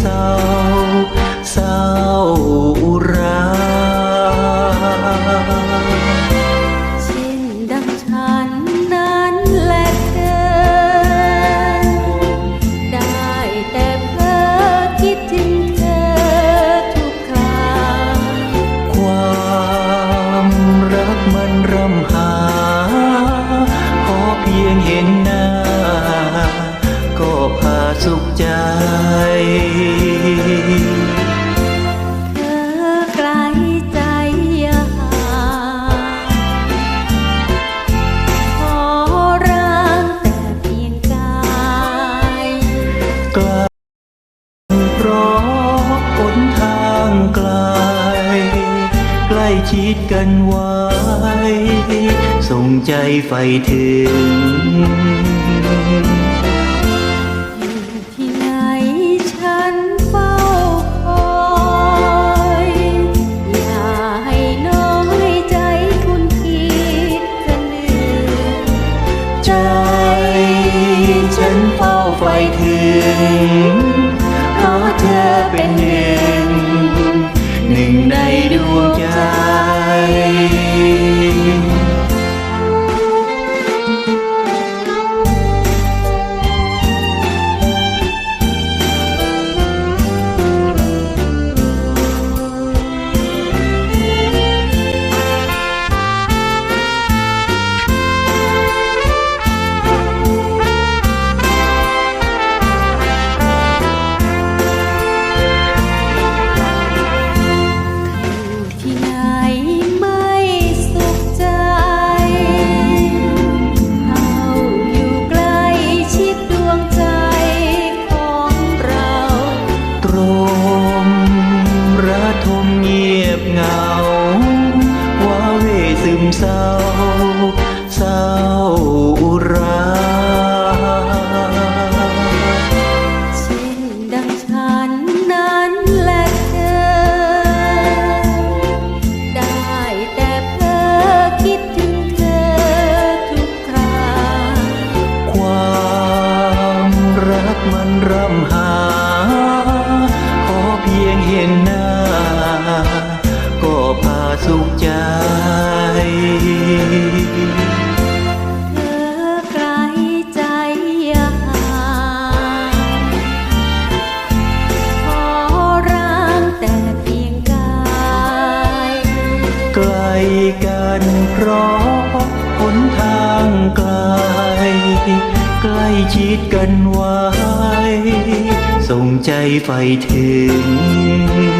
เศร้า เศร้าอุราเช่นดังฉันนั้นแหละเธอ ได้แต่เพ้อคิดถึงเธอทุกคราความรักมันรำหา ขอเพียงเห็นหน้า สุขใจ เธอไกลใจห่างขอร่างแต่เพียงกายกลเพราะหนทางไกล ใกล้ชิดกันไว้ ส่งใจใฝ่ถึง งเพราะเธอเป็นหนึ่งหนึ่งในดวงใจ สุขใจเธอไกลใจห่างขอร่างแต่เพียงกายไกลกันเพราะหนทางไกล ใกล้ชิดกันไว้ส่งใจใฝ่ถึง